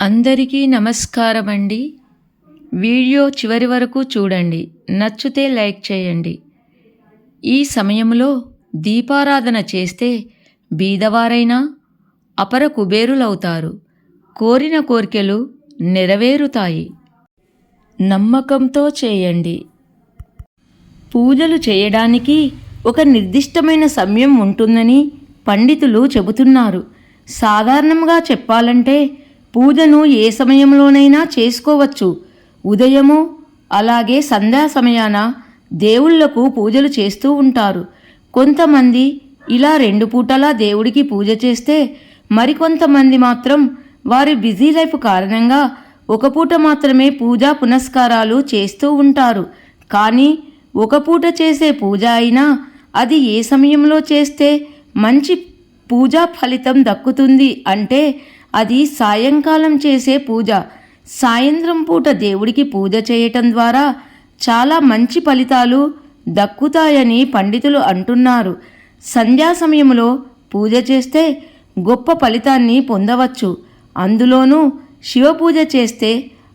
అందరికీ నమస్కారం అండి వీడియో చివరి వరకు చూడండి. నచ్చితే లైక్ చేయండి. ఈ సమయంలో దీపారాధన చేస్తే బీదవారైనా అపర కుబేరులవుతారు. కోరిన కోరికలు నెరవేరుతాయి. నమ్మకంతో చేయండి. పూజలు చేయడానికి ఒక నిర్దిష్టమైన సమయం ఉంటుందని పండితులు చెబుతున్నారు. సాధారణంగా చెప్పాలంటే పూజను ఏ సమయంలోనైనా చేసుకోవచ్చు. ఉదయము అలాగే సంధ్యా సమయాన దేవుళ్ళకు పూజలు చేస్తూ ఉంటారు. కొంతమంది ఇలా రెండు పూటలా దేవుడికి పూజ చేస్తే మరికొంతమంది మాత్రం వారి బిజీ లైఫ్ కారణంగా ఒక పూట మాత్రమే పూజా పునస్కారాలు చేస్తూ ఉంటారు. కానీ ఒక పూట చేసే పూజ అయినా అది ఏ సమయంలో చేస్తే మంచి పూజా ఫలితం దక్కుతుంది అంటే అది సాయంకాలం చేసే పూజ. సాయంత్రం పూట దేవుడికి పూజ చేయటం ద్వారా చాలా మంచి ఫలితాలు దక్కుతాయని పండితులు అంటున్నారు. సంధ్యా సమయంలో పూజ చేస్తే గొప్ప ఫలితాన్ని పొందవచ్చు. అందులోనూ శివపూజ చేస్తే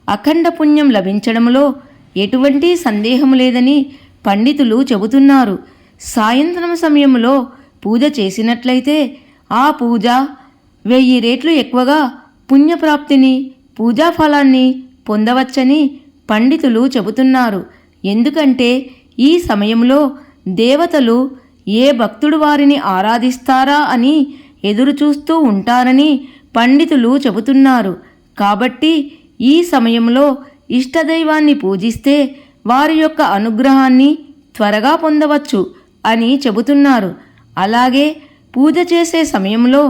అఖండ పుణ్యం లభించడంలో ఎటువంటి సందేహం లేదని పండితులు చెబుతున్నారు. సాయంత్రం సమయంలో పూజ చేసినట్లయితే ఆ పూజ వెయ్యి రేట్లు ఎక్కువగా పుణ్యప్రాప్తిని పూజా ఫలాన్ని పొందవచ్చని పండితులు చెబుతున్నారు. ఎందుకంటే ఈ సమయంలో దేవతలు ఏ భక్తుడు వారిని ఆరాధిస్తారా అని ఎదురుచూస్తూ ఉంటారని పండితులు చెబుతున్నారు. కాబట్టి ఈ సమయంలో ఇష్టదైవాన్ని పూజిస్తే వారి యొక్క అనుగ్రహాన్ని త్వరగా పొందవచ్చు అని చెబుతున్నారు. అలాగే పూజ చేసే సమయంలో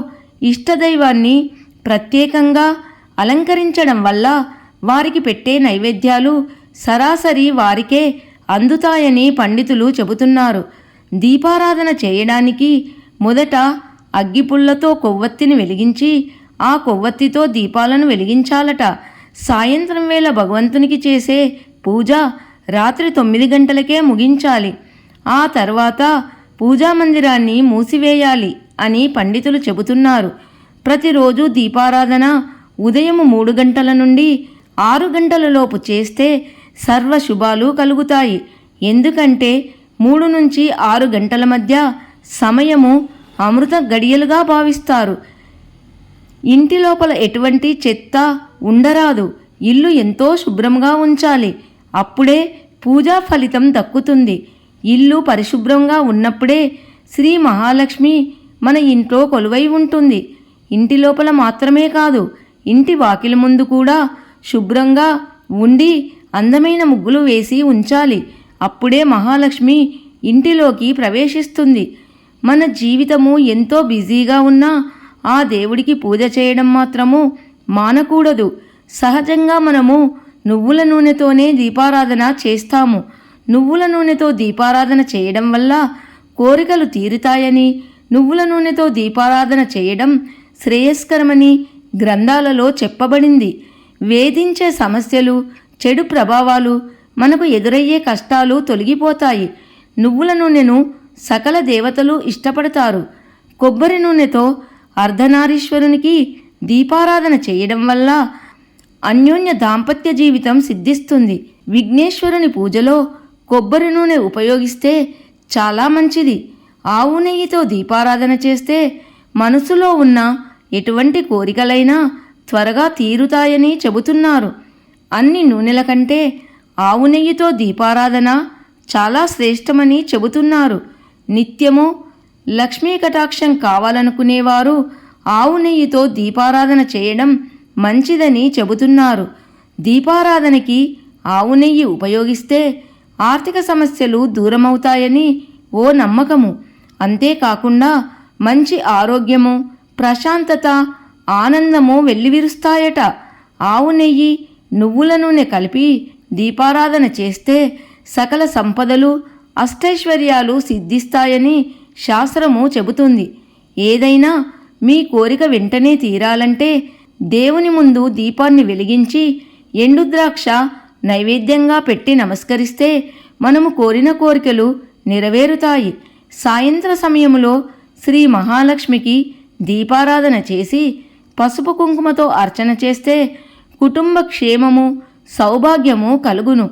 ఇష్టదైవాన్ని ప్రత్యేకంగా అలంకరించడం వల్ల వారికి పెట్టే నైవేద్యాలు సరాసరి వారికే అందుతాయని పండితులు చెబుతున్నారు. దీపారాధన చేయడానికి మొదట అగ్గిపుల్లతో కొవ్వొత్తిని వెలిగించి ఆ కొవ్వొత్తితో దీపాలను వెలిగించాలట. సాయంత్రం వేళ భగవంతునికి చేసే పూజ రాత్రి తొమ్మిది గంటలకే ముగించాలి. ఆ తర్వాత పూజా మందిరాన్ని మూసివేయాలి. అని పండితులు చెబుతున్నారు. ప్రతిరోజు దీపారాధన ఉదయం మూడు గంటల నుండి ఆరు గంటల లోపు చేస్తే సర్వ శుభాలు కలుగుతాయి. ఎందుకంటే మూడు నుంచి ఆరు గంటల మధ్య సమయము అమృత గడియలుగా భావిస్తారు. ఇంటి లోపల ఎటువంటి చెత్త ఉండరాదు. ఇల్లు ఎంతో శుభ్రంగా ఉంచాలి. అప్పుడే పూజా ఫలితం దక్కుతుంది. ఇల్లు పరిశుభ్రంగా ఉన్నప్పుడే శ్రీ మహాలక్ష్మి మన ఇంట్లో కొలువై ఉంటుంది. ఇంటి లోపల మాత్రమే కాదు ఇంటి వాకిలి ముందు కూడా శుభ్రంగా ఉండి అందమైన ముగ్గులు వేసి ఉంచాలి. అప్పుడే మహాలక్ష్మి ఇంటిలోకి ప్రవేశిస్తుంది. మన జీవితము ఎంతో బిజీగా ఉన్నా ఆ దేవుడికి పూజ చేయడం మాత్రము మానకూడదు. సహజంగా మనము నువ్వుల నూనెతోనే దీపారాధన చేస్తాము. నువ్వుల నూనెతో దీపారాధన చేయడం వల్ల కోరికలు తీరుతాయని నువ్వుల నూనెతో దీపారాధన చేయడం శ్రేయస్కరమని గ్రంథాలలో చెప్పబడింది. వేధించే సమస్యలు చెడు ప్రభావాలు మనకు ఎదురయ్యే కష్టాలు తొలగిపోతాయి. నువ్వుల నూనెను సకల దేవతలు ఇష్టపడతారు. కొబ్బరి నూనెతో అర్ధనారీశ్వరునికి దీపారాధన చేయడం వల్ల అన్యోన్య దాంపత్య జీవితం సిద్ధిస్తుంది. విఘ్నేశ్వరుని పూజలో కొబ్బరి నూనె ఉపయోగిస్తే చాలా మంచిది. ఆవు నెయ్యితో దీపారాధన చేస్తే మనసులో ఉన్న ఎటువంటి కోరికలైనా త్వరగా తీరుతాయని చెబుతున్నారు. అన్ని నూనెల కంటే ఆవు నెయ్యితో దీపారాధన చాలా శ్రేష్టమని చెబుతున్నారు. నిత్యము లక్ష్మీ కటాక్షం కావాలనుకునేవారు ఆవు నెయ్యితో దీపారాధన చేయడం మంచిదని చెబుతున్నారు. దీపారాధనకి ఆవు నెయ్యి ఉపయోగిస్తే ఆర్థిక సమస్యలు దూరమవుతాయని ఓ నమ్మకము. అంతేకాకుండా మంచి ఆరోగ్యము ప్రశాంతత ఆనందము వెల్లివిరుస్తాయట. ఆవు నెయ్యి నువ్వుల నూనె కలిపి దీపారాధన చేస్తే సకల సంపదలు అష్టైశ్వర్యాలు సిద్ధిస్తాయని శాస్త్రము చెబుతుంది. ఏదైనా మీ కోరిక వెంటనే తీరాలంటే దేవుని ముందు దీపాన్ని వెలిగించి ఎండుద్రాక్ష నైవేద్యంగా పెట్టి నమస్కరిస్తే మనము కోరిన కోరికలు నెరవేరుతాయి. సాయంత్ర సమయంలో శ్రీ మహాలక్ష్మికి దీపారాధన చేసి పసుపు కుంకుమతో అర్చన చేస్తే కుటుంబ క్షేమము సౌభాగ్యము కలుగును.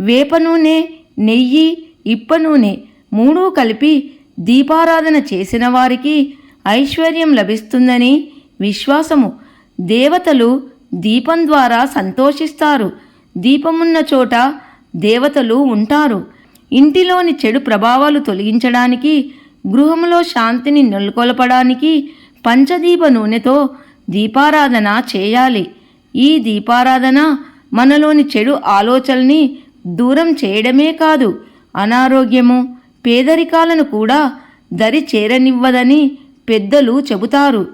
వేప నూనె నెయ్యి ఇప్ప నూనె మూడూ కలిపి దీపారాధన చేసిన వారికి ఐశ్వర్యం లభిస్తుందని విశ్వాసము. దేవతలు దీపం ద్వారా సంతోషిస్తారు. దీపమున్న చోట దేవతలు ఉంటారు. ఇంటిలోని చెడు ప్రభావాలు తొలగించడానికి గృహంలో శాంతిని నెలకొల్పడానికి పంచదీప నూనెతో దీపారాధన చేయాలి. ఈ దీపారాధన మనలోని చెడు ఆలోచనల్ని దూరం చేయడమే కాదు అనారోగ్యము పేదరికాలను కూడా దరి చేరనివ్వదని పెద్దలు చెబుతారు.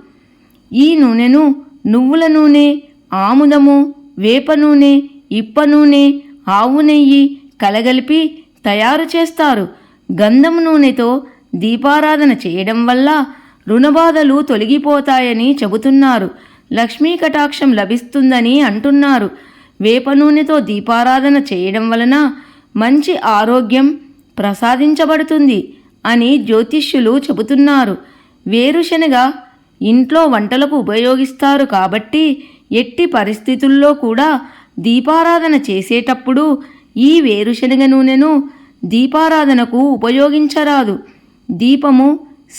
ఈ నూనెను నువ్వుల నూనె ఆముదము వేప నూనె ఇప్ప నూనె ఆవు నెయ్యి కలగలిపి తయారు చేస్తారు. గంధం నూనెతో దీపారాధన చేయడం వల్ల రుణబాధలు తొలగిపోతాయని చెబుతున్నారు. లక్ష్మీ కటాక్షం లభిస్తుందని అంటున్నారు. వేప నూనెతో దీపారాధన చేయడం వలన మంచి ఆరోగ్యం ప్రసాదించబడుతుంది అని జ్యోతిష్యులు చెబుతున్నారు. వేరుశనగ ఇంట్లో వంటలకు ఉపయోగిస్తారు కాబట్టి ఎట్టి పరిస్థితుల్లో కూడా దీపారాధన చేసేటప్పుడు ఈ వేరుశనగ నూనెను దీపారాధనకు ఉపయోగించరాదు. దీపము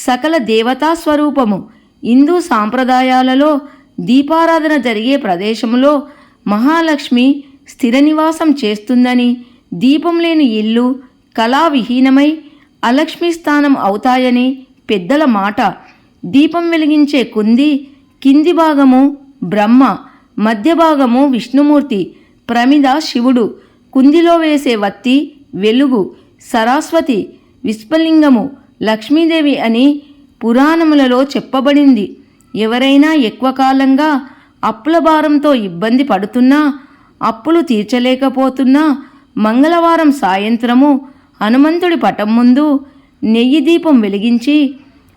సకల దేవతా స్వరూపము. హిందూ సాంప్రదాయాలలో దీపారాధన జరిగే ప్రదేశంలో మహాలక్ష్మి స్థిర నివాసం చేస్తుందని దీపం లేని ఇల్లు కళావిహీనమై అలక్ష్మి స్థానం అవుతాయని పెద్దల మాట. దీపం వెలిగించే కుంది కింది భాగము బ్రహ్మ మధ్య భాగము విష్ణుమూర్తి ప్రమిద శివుడు కుందిలో వేసే వత్తి వెలుగు సరస్వతి విశ్వలింగము లక్ష్మీదేవి అని పురాణములలో చెప్పబడింది. ఎవరైనా ఎక్కువ కాలంగా అప్పుల భారంతో ఇబ్బంది పడుతున్నా అప్పులు తీర్చలేకపోతున్నా మంగళవారం సాయంత్రము హనుమంతుడి పటం ముందు నెయ్యి దీపం వెలిగించి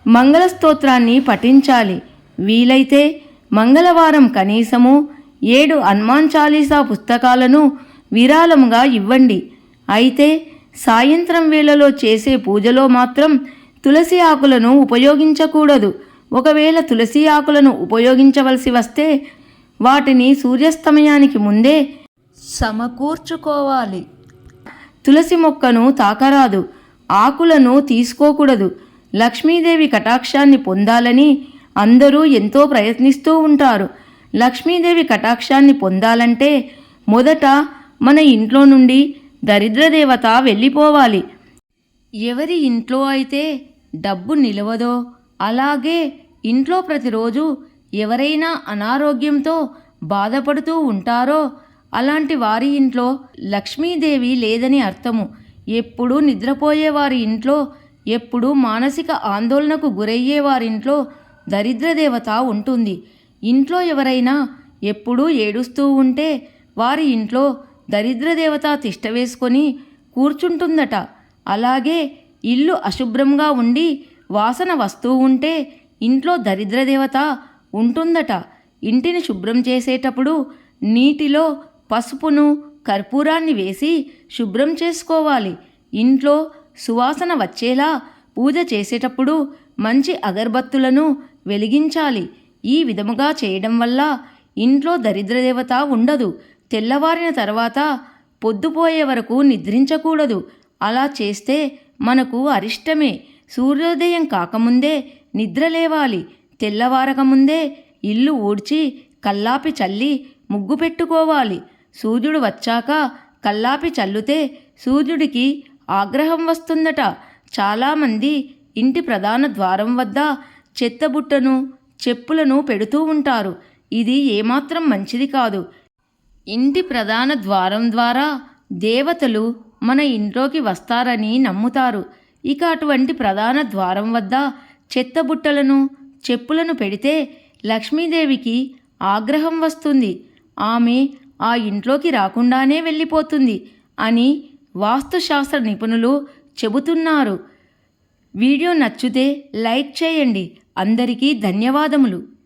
మంగళ స్తోత్రాన్ని పఠించాలి. వీలైతే మంగళవారం కనీసము ఏడు హనుమాన్ చాలీసా పుస్తకాలను విరాళముగా ఇవ్వండి. అయితే సాయంత్రం వేళలో చేసే పూజలో మాత్రం తులసి ఆకులను ఉపయోగించకూడదు. ఒకవేళ తులసి ఆకులను ఉపయోగించవలసి వస్తే వాటిని సూర్యాస్తమయానికి ముందే సమకూర్చుకోవాలి. తులసి మొక్కను తాకరాదు. ఆకులను తీసుకోకూడదు. లక్ష్మీదేవి కటాక్షాన్ని పొందాలని అందరూ ఎంతో ప్రయత్నిస్తూ ఉంటారు. లక్ష్మీదేవి కటాక్షాన్ని పొందాలంటే మొదట మన ఇంట్లో నుండి దరిద్రదేవత వెళ్ళిపోవాలి. ఎవరి ఇంట్లో అయితే డబ్బు నిలవదో అలాగే ఇంట్లో ప్రతిరోజు ఎవరైనా అనారోగ్యంతో బాధపడుతూ ఉంటారో అలాంటి వారి ఇంట్లో లక్ష్మీదేవి లేదని అర్థము. ఎప్పుడూ నిద్రపోయే వారి ఇంట్లో ఎప్పుడూ మానసిక ఆందోళనకు గురయ్యే వారింట్లో దరిద్రదేవత ఉంటుంది. ఇంట్లో ఎవరైనా ఎప్పుడూ ఏడుస్తూ ఉంటే వారి ఇంట్లో దరిద్రదేవత తిష్ట వేసుకొని కూర్చుంటుందట. అలాగే ఇల్లు అశుభ్రంగా ఉండి వాసన వస్తూ ఉంటే ఇంట్లో దరిద్రదేవత ఉంటుందట. ఇంటిని శుభ్రం చేసేటప్పుడు నీటిలో పసుపును కర్పూరాన్ని వేసి శుభ్రం చేసుకోవాలి. ఇంట్లో సువాసన వచ్చేలా పూజ చేసేటప్పుడు మంచి అగర్బత్తులను వెలిగించాలి. ఈ విధముగా చేయడం వల్ల ఇంట్లో దరిద్రదేవత ఉండదు. తెల్లవారిన తర్వాత పొద్దుపోయే వరకు నిద్రించకూడదు. అలా చేస్తే మనకు అరిష్టమే. సూర్యోదయం కాకముందే నిద్ర లేవాలి. తెల్లవారకముందే ఇల్లు ఊడ్చి కల్లాపి చల్లి ముగ్గు పెట్టుకోవాలి. సూర్యుడు వచ్చాక కల్లాపి చల్లుతే సూర్యుడికి ఆగ్రహం వస్తుందట. చాలామంది ఇంటి ప్రధాన ద్వారం వద్ద చెత్తబుట్టను చెప్పులను పెడుతూ ఉంటారు. ఇది ఏమాత్రం మంచిది కాదు. ఇంటి ప్రధాన ద్వారం ద్వారా దేవతలు మన ఇంట్లోకి వస్తారని నమ్ముతారు. ఇక అటువంటి ప్రధాన ద్వారం వద్ద చెత్తబుట్టలను చెప్పులను పెడితే లక్ష్మీదేవికి ఆగ్రహం వస్తుంది. ఆమె ఆ ఇంట్లోకి రాకుండానే వెళ్ళిపోతుంది అని వాస్తుశాస్త్ర నిపుణులు చెబుతున్నారు. వీడియో నచ్చితే లైక్ చేయండి. అందరికీ ధన్యవాదములు.